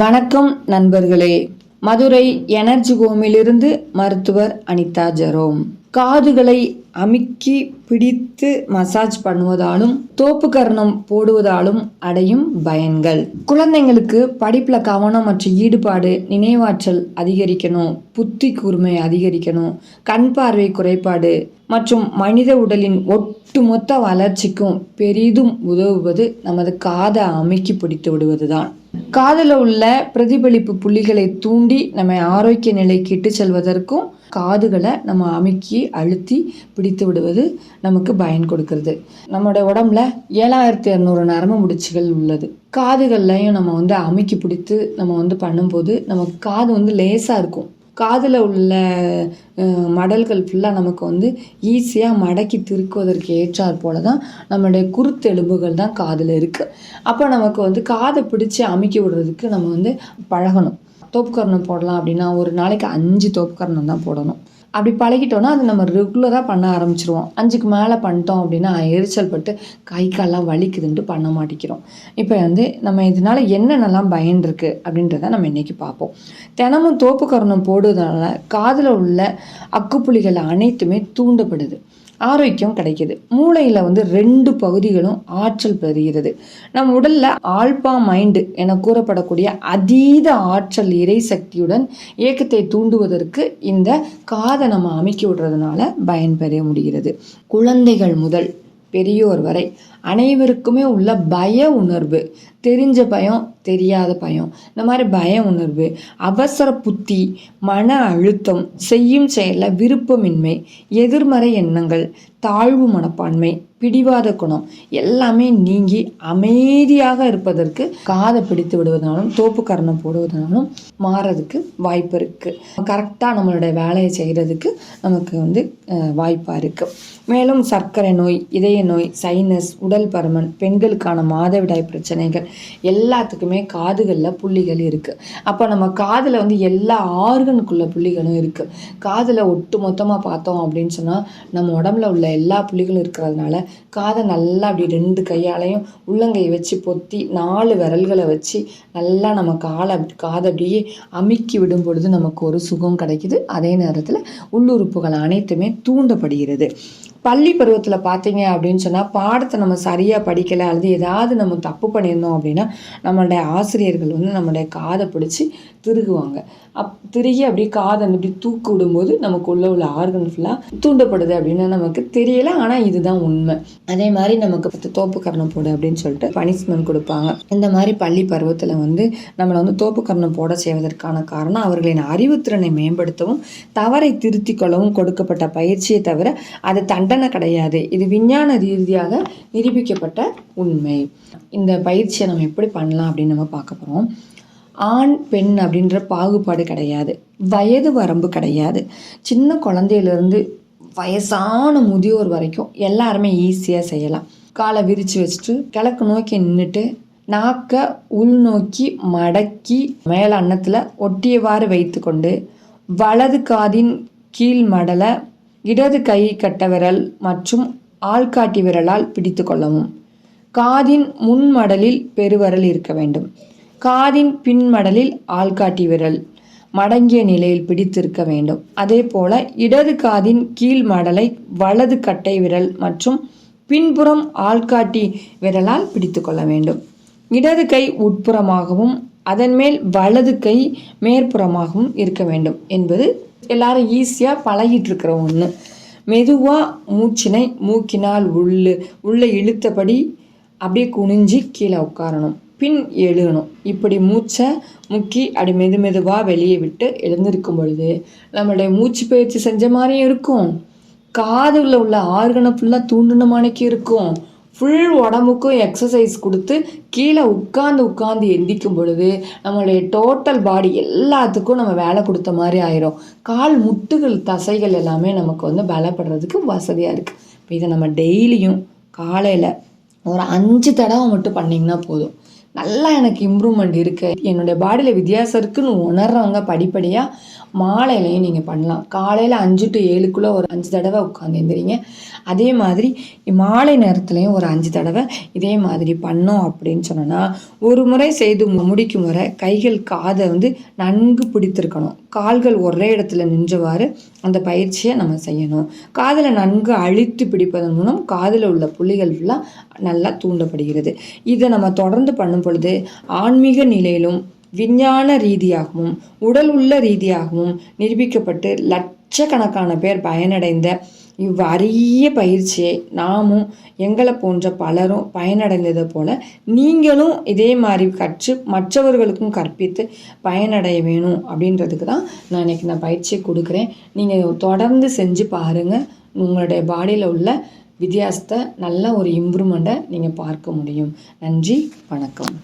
வணக்கம் நண்பர்களே. மதுரை எனர்ஜி ஹோமிலிருந்து மருத்துவர் அனிதா ஜெரோம். காதுகளை அமுக்கி பிடித்து மசாஜ் பண்ணுவதாலும் தோப்பு கரணம் போடுவதாலும் அடையும் பயன்கள். குழந்தைங்களுக்கு படிப்பில் கவனம் மற்றும் ஈடுபாடு நினைவாற்றல் அதிகரிக்கணும் புத்தி கூர்மை அதிகரிக்கணும் கண் பார்வை குறைபாடு மற்றும் மனித உடலின் ஒட்டுமொத்த வளர்ச்சிக்கும் பெரிதும் உதவுவது நமது காதை அமுக்கி பிடித்து விடுவதுதான். காதில் உள்ள பிரதிபலிப்பு புள்ளிகளை தூண்டி நம்ம ஆரோக்கிய நிலைக்கு இட்டு செல்வதற்கும் காதுகளை நம்ம அமுக்கி அழுத்தி பிடித்து விடுவது நமக்கு பயன் கொடுக்கறது. நம்மளோட உடம்புல ஏழாயிரத்தி இரநூறு நரம்பு முடிச்சுகள் உள்ளது. காதுகள்லையும் நம்ம வந்து அமுக்கி பிடித்து நம்ம வந்து பண்ணும்போது நமக்கு காது வந்து லேசாக இருக்கும். காதில் உள்ள மடல்கள் ஃபுல்லாக நமக்கு வந்து ஈஸியாக மடக்கி திருக்குவதற்கு ஏற்றாற் போல தான் நம்மளுடைய குருத்தெலும்புகள் தான் காதில் இருக்குது அப்போ நமக்கு வந்து காதை பிடிச்சி அமுக்கி விடுறதுக்கு நம்ம வந்து பழகணும். தோப்புக்கரணம் போடலாம் அப்படின்னா ஒரு நாளைக்கு அஞ்சு தோப்புக்கரணம் தான் போடணும். அப்படி பழகிட்டோன்னா அது நம்ம ரெகுலராக பண்ண ஆரம்பிச்சிருவோம். அஞ்சுக்கு மேலே பண்ணிட்டோம் அப்படின்னா எரிச்சல் பட்டு கை காலெலாம் வலிக்குதுன்ட்டு பண்ண மாட்டேங்கிறோம் இப்போ வந்து நம்ம இதனால் என்னென்னலாம் பயன் இருக்குது அப்படின்றத நம்ம இன்றைக்கி பார்ப்போம். தினமும் தோப்பு கரணம் போடுறதுனால காதில் உள்ள அக்குப்புலிகள் அனைத்துமே தூண்டப்படுது. ஆரோக்கியம் கிடைக்கிது. மூளையில் வந்து ரெண்டு பகுதிகளும் ஆற்றல் பெறுகிறது. நம் உடலில் ஆல்பா மைண்டு என கூறப்படக்கூடிய அதீத ஆற்றல் இறை சக்தியுடன் இயக்கத்தை தூண்டுவதற்கு இந்த காதை நம்ம அமைக்கி விடுறதுனால பயன்பெற முடிகிறது. குழந்தைகள் முதல் பெரியோர் வரை அனைவருக்குமே உள்ள பய உணர்வு. தெரிஞ்ச பயம் தெரியாத பயம். இந்த மாதிரி பய உணர்வு அவசர புத்தி மன அழுத்தம் செய்யும் செயலில் விருப்பமின்மை எதிர்மறை எண்ணங்கள் தாழ்வு மனப்பான்மை பிடிவாத குணம் எல்லாமே நீங்கி அமைதியாக இருப்பதற்கு காதை பிடித்து விடுவதனாலும் தோப்பு கரணம் போடுவதனாலும் மாறதுக்கு வாய்ப்பு இருக்குது கரெக்டாக நம்மளுடைய வேலையை செய்கிறதுக்கு நமக்கு வந்து வாய்ப்பாக இருக்குது மேலும் சர்க்கரை நோய் இதய நோய் சைனஸ் உடல் முதல் பருமன் பெண்களுக்கான மாதவிடாய் பிரச்சனைகள் எல்லாத்துக்குமே காதுகளில் புள்ளிகள் இருக்குது அப்போ நம்ம காதில் வந்து எல்லா ஆர்கனுக்குள்ள புள்ளிகளும் இருக்குது காதில் ஒட்டு மொத்தமாக பார்த்தோம் அப்படின்னு சொன்னால் நம்ம உடம்புல உள்ள எல்லா புள்ளிகளும் இருக்கிறதுனால காதை நல்லா அப்படி ரெண்டு கையாலையும் உள்ளங்கையை வச்சு பொத்தி நாலு விரல்களை வச்சு நல்லா நம்ம காலை காதை அப்படியே அமுக்கி விடும் பொழுது நமக்கு ஒரு சுகம் கிடைக்குது. அதே நேரத்தில் உள்ளுறுப்புகள் அனைத்துமே தூண்டப்படுகிறது. பள்ளி பருவத்தில் பார்த்தீங்க அப்படின்னு சொன்னால் பாடத்தை நம்ம சரியாக படிக்கலை அல்லது ஏதாவது நம்ம தப்பு பண்ணியிருந்தோம் அப்படின்னா நம்மளுடைய ஆசிரியர்கள் வந்து நம்மளுடைய காதை பிடிச்சி திருகுவாங்க. அப் திருகி அப்படியே காதை இப்படி தூக்கி விடும்போது நமக்கு உள்ள உள்ள ஆர்கன் ஃபுல்லாக தூண்டப்படுது அப்படின்னு நமக்கு தெரியல. ஆனால் இதுதான் உண்மை. அதே மாதிரி நமக்கு பத்து தோப்பு கரணம் போடு அப்படின்னு சொல்லிட்டு பனிஷ்மெண்ட் கொடுப்பாங்க. இந்த மாதிரி பள்ளி பருவத்தில் வந்து நம்மளை வந்து தோப்பு கரணம் போட செய்வதற்கான காரணம் அவர்களின் அறிவுத்திறனை மேம்படுத்தவும் தவறை திருத்திக் கொள்ளவும் கொடுக்கப்பட்ட பயிற்சியை தவிர அது தண்டனை கிடையாது. இது விஞ்ஞான ரீதியாக நிரூபிக்கப்பட்ட உண்மை. இந்த பயிற்சியை நம்ம எப்படி பண்ணலாம் அப்படின்னு நம்ம பார்க்க போகிறோம் ஆண் பெண் அப்படின்ற பாகுபாடு கிடையாது. வயது வரம்பு கிடையாது. சின்ன குழந்தையிலேருந்து வயசான முதியோர் வரைக்கும் எல்லாருமே ஈஸியாக செய்யலாம். காலை விரித்து வச்சுட்டு கிழக்கு நோக்கி நின்றுட்டு நாக்கை உள்நோக்கி மடக்கி மேல அன்னத்தில் ஒட்டியவாறு வைத்துக்கொண்டு வலது காதின் கீழ் மடலை இடது கை கட்ட விரல் மற்றும் ஆள்காட்டி விரலால் பிடித்து கொள்ளவும். காதின் முன்மடலில் பெருவரல் இருக்க வேண்டும். காதின் பின்மடலில் ஆள்காட்டி விரல். மடங்கிய நிலையில் பிடித்திருக்க வேண்டும். அதே போல இடது காதின் கீழ் மடலை வலது கட்டை விரல் மற்றும் பின்புறம் ஆள்காட்டி விரலால் பிடித்து கொள்ள வேண்டும். இடது கை உட்புறமாகவும் அதன் மேல் வலது கை மேற்புறமாகவும் இருக்க வேண்டும் என்பது எல்லாரும் ஈஸியாக பழகிட்டு இருக்கிற ஒன்று மெதுவாக மூச்சினை மூக்கினால் உள்ளு உள்ளே இழுத்தபடி அப்படியே குனிஞ்சு கீழே உட்காரணும். பின் எழுகணும். இப்படி மூச்சை முக்கி அப்படி மெது மெதுவாக வெளியே விட்டு எழுந்திருக்கும் பொழுது நம்மளுடைய மூச்சு பயிற்சி செஞ்ச மாதிரியும் இருக்கும். காதுல உள்ள ஆர்கனை ஃபுல்லாக தூண்டின மாணிக்கு இருக்கும். ஃபுல் உடம்புக்கும் எக்ஸசைஸ் கொடுத்து கீழே உட்காந்து உட்காந்து எந்திக்கும் பொழுது நம்மளுடைய டோட்டல் பாடி எல்லாத்துக்கும் நம்ம வேலை கொடுத்த மாதிரி ஆயிரும். கால் முட்டுகள் தசைகள் எல்லாமே நமக்கு வந்து பலப்படுறதுக்கு வசதியாக இருக்குது இப்போ இதை நம்ம டெய்லியும் காலையில் ஒரு அஞ்சு தடவை மட்டும் பண்ணிங்கன்னா போதும். நல்லா எனக்கு இம்ப்ரூவ்மெண்ட் இருக்குது என்னுடைய பாடியில் வித்தியாசம் இருக்குன்னு உணர்றவங்க படிப்படியாக மாலையிலையும் நீங்கள் பண்ணலாம். காலையில் அஞ்சு டு ஏழுக்குள்ளே ஒரு அஞ்சு தடவை உட்காந்து எந்திரிங்க. அதே மாதிரி மாலை நேரத்துலையும் ஒரு அஞ்சு தடவை இதே மாதிரி பண்ணோம் அப்படின்னு சொன்னோன்னா ஒரு முறை செய்து முடிக்கும் வரை கைகள் காதை வந்து நன்கு பிடித்திருக்கணும். கால்கள் ஒரே இடத்துல நின்றவாறு அந்த பயிற்சியை நம்ம செய்யணும். காதில் நன்கு அழித்து பிடிப்பதன் மூலம் காதில் உள்ள புள்ளிகள் ஃபுல்லாக நல்லா தூண்டப்படுகிறது. இதை நம்ம தொடர்ந்து பண்ணும் பொழுது ஆன்மீக நிலையிலும் விஞ்ஞான ரீதியாகவும் உடல் உள்ள ரீதியாகவும் நிரூபிக்கப்பட்டு லட்சக்கணக்கான பேர் பயனடைந்த இவ் பயிற்சியை நாமும் எங்களை போன்ற பலரும் பயனடைந்தது போல நீங்களும் இதே மாதிரி கற்று மற்றவர்களுக்கும் கற்பித்து பயனடைய வேணும் அப்படின்றதுக்கு தான் நான் இன்னைக்கு நான் பயிற்சியை கொடுக்குறேன். நீங்கள் தொடர்ந்து செஞ்சு பாருங்கள் உங்களுடைய பாடியில் உள்ள வித்தியாசத்தை நல்ல ஒரு இம்ப்ரூவ்மெண்ட்டை நீங்கள் பார்க்க முடியும். நன்றி வணக்கம்.